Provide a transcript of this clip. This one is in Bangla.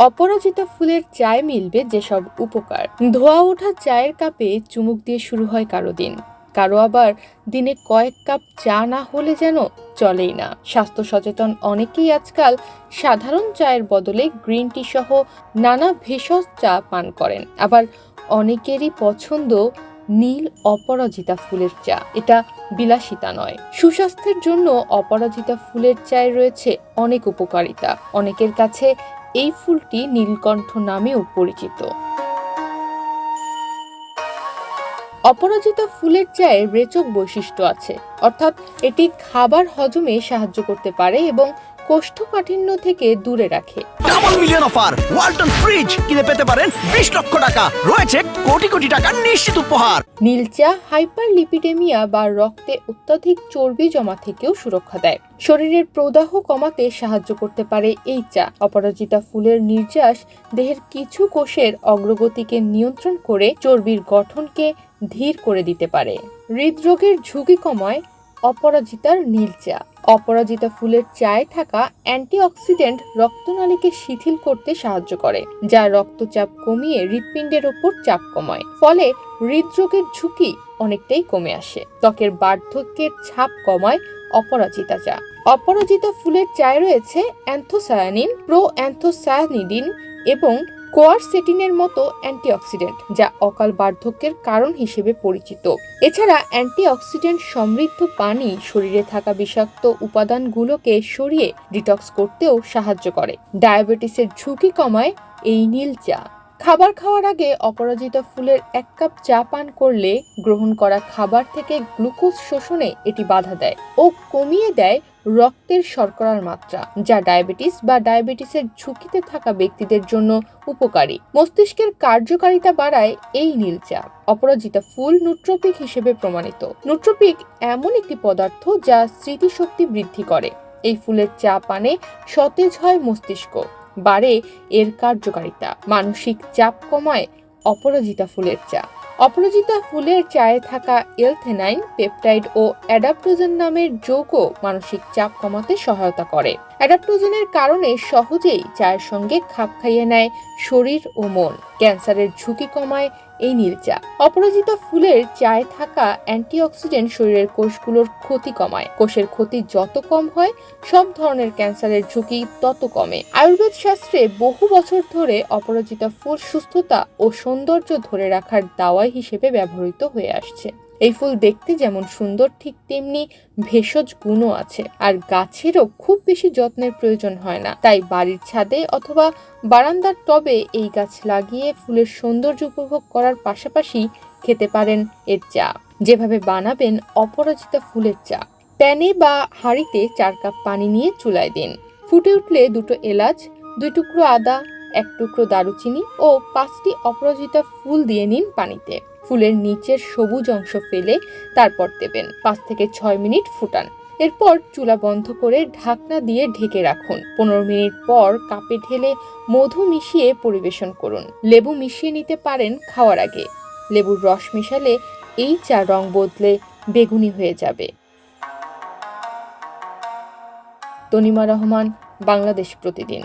অপরাজিতা ফুলের চায় মিলবে যেসব উপকার। ধোয়া ওঠা চায়ের কাপে চুমুক দিয়ে শুরু হয় কারও দিন। কারও আবার দিনে কয়েক কাপ চা না হলে যেন চলেই না। স্বাস্থ্য সচেতন অনেকেই আজকাল সাধারণ চায়ের বদলে গ্রিন টি সহ নানা ভেষজ চা পান করেন। আবার অনেকেরই পছন্দ নীল অপরাজিতা ফুলের চা। এটা বিলাসিতা নয়। সুস্বাস্থ্যের জন্য অপরাজিতা ফুলের চায় রয়েছে অনেক উপকারিতা। অনেকের কাছে এই ফুলটি নীলকণ্ঠ নামেও পরিচিত। অপরাজিতা ফুলের চায়ে রেচক বৈশিষ্ট্য আছে, অর্থাৎ এটি খাবার হজমে সাহায্য করতে পারে এবং কোষ্ঠকাঠিন্য থেকে দূরে রাখে। Double million offer Walton fridge কিনে পেতে পারেন বিশ লক্ষ টাকা। রয়েছে কোটি কোটি টাকার নিশ্চিত উপহার। নীল চা হাইপার লিপিডেমিয়া বা রক্তে অত্যাধিক চর্বি জমা থেকেও সুরক্ষা দেয়। শরীরের প্রদাহ কমাতে সাহায্য করতে পারে এই চা। অপরাজিতা ফুলের নির্যাস দেহের কিছু কোষের অগ্রগতিকে নিয়ন্ত্রণ করে চর্বির গঠনকে ধীর করে দিতে পারে। হৃদরোগের ঝুঁকি কমায় অপরাজিতার নীল চা অপরাজিতা ফুলের চায়ে থাকা অ্যান্টিঅক্সিডেন্ট রক্তনালীকে শিথিল করতে সাহায্য করে, যা রক্তচাপ কমিয়ে হৃৎপিণ্ডের ওপর চাপ কমায়। ফলে হৃদরোগের ঝুঁকি অনেকটাই কমে আসে। ত্বকের বার্ধক্যের ছাপ কমায় অপরাজিতা চা। অপরাজিতা ফুলের চায়ে রয়েছে অ্যান্থোসায়ানিন প্রো অ্যান্থোসায়ানিডিন এবং কোয়ারসেটিনের মতো অ্যান্টিঅক্সিডেন্ট, যা অকাল বার্ধক্যের কারণ হিসেবে পরিচিত। এছাড়া অ্যান্টিঅক্সিডেন্ট সমৃদ্ধ পানি শরীরে থাকা বিষাক্ত উপাদানগুলোকে সরিয়ে ডিটক্স করতেও সাহায্য করে। ডায়াবেটিসের ঝুঁকি কমায় এই নীল চা। খাবার খাওয়ার আগে অপরাজিতা ফুলের এক কাপ চা পান করলে গ্রহণ করা খাবার থেকে গ্লুকোজ শোষণে এটি বাধা দেয় ও কমিয়ে দেয় রক্তের শর্করার মাত্রা, যা ডায়াবেটিস বা ডায়াবেটিসের ঝুঁকিতে থাকা ব্যক্তিদের জন্য উপকারী। মস্তিষ্কের কার্যকারিতা বাড়ায় এই নীল চা, অপরাজিতা ফুল নুট্রোপিক হিসেবে প্রমাণিত। নুট্রোপিক এমন একটি পদার্থ যা স্মৃতিশক্তি বৃদ্ধি করে। এই ফুলের চা পানে সতেজ হয় মস্তিষ্ক, বাড়ে এর কার্যকারিতা, মানসিক চাপ কমায় অপরাজিতা ফুলের চা। অপরাজিতা ফুলের চায়ে থাকা এলথেনাইন, পেপটাইড ও অ্যাডাপ্টোজেন নামের যৌগ মানসিক চাপ কমাতে সহায়তা করে। অ্যাডাপ্টোজেনের কারণে সহজেই চায়ের সঙ্গে খাপ খাইয়ে নেয় শরীর ও মন। ক্যান্সারের ঝুঁকি কমায় এই নীল চা অপরাজিত ফুলের চায়ে থাকা অ্যান্টিঅক্সিডেন্ট শরীরের কোষগুলোর ক্ষতি কমায়। কোষের ক্ষতি যত কম হয়, সব ধরনের ক্যান্সারের ঝুঁকি তত কমে। আয়ুর্বেদ শাস্ত্রে বহু বছর ধরে অপরাজিতা ফুল সুস্থতা ও সৌন্দর্য ধরে রাখার দাওয়াই হিসেবে ব্যবহৃত হয়ে আসছে। এই ফুল দেখতে যেমন সুন্দর, ঠিক তেমনি ভেষজ গুণও আছে। আর গাছেরও খুব বেশি যত্নের প্রয়োজন হয় না। তাই বাড়ির ছাদে অথবা বারান্দার টবে এই গাছ লাগিয়ে ফুলের সৌন্দর্য উপভোগ করার পাশাপাশি খেতে পারেন এর চা। যেভাবে বানাবেন অপরাজিতা ফুলের চা। প্যানে বা হাঁড়িতে চার কাপ পানি নিয়ে চুলায় দিন। ফুটে উঠলে দুটো এলাচ, দুই টুকরো আদা, এক টুকরো দারুচিনি ও পাঁচটি অপরাজিতা ফুল দিয়ে নিন পানিতে। ফুলের নিচের সবুজ অংশ ফেলে তারপর দেবেন। পাঁচ থেকে ছয় মিনিট ফুটান। এরপর চুলা বন্ধ করে ঢাকনা দিয়ে ঢেকে রাখুন। পনেরো মিনিট পর কাপে ঢেলে মধু মিশিয়ে পরিবেশন করুন। লেবু মিশিয়ে নিতে পারেন খাওয়ার আগে। লেবুর রস মিশালে এই চা রং বদলে বেগুনি হয়ে যাবে। তনিমা রহমান, বাংলাদেশ প্রতিদিন।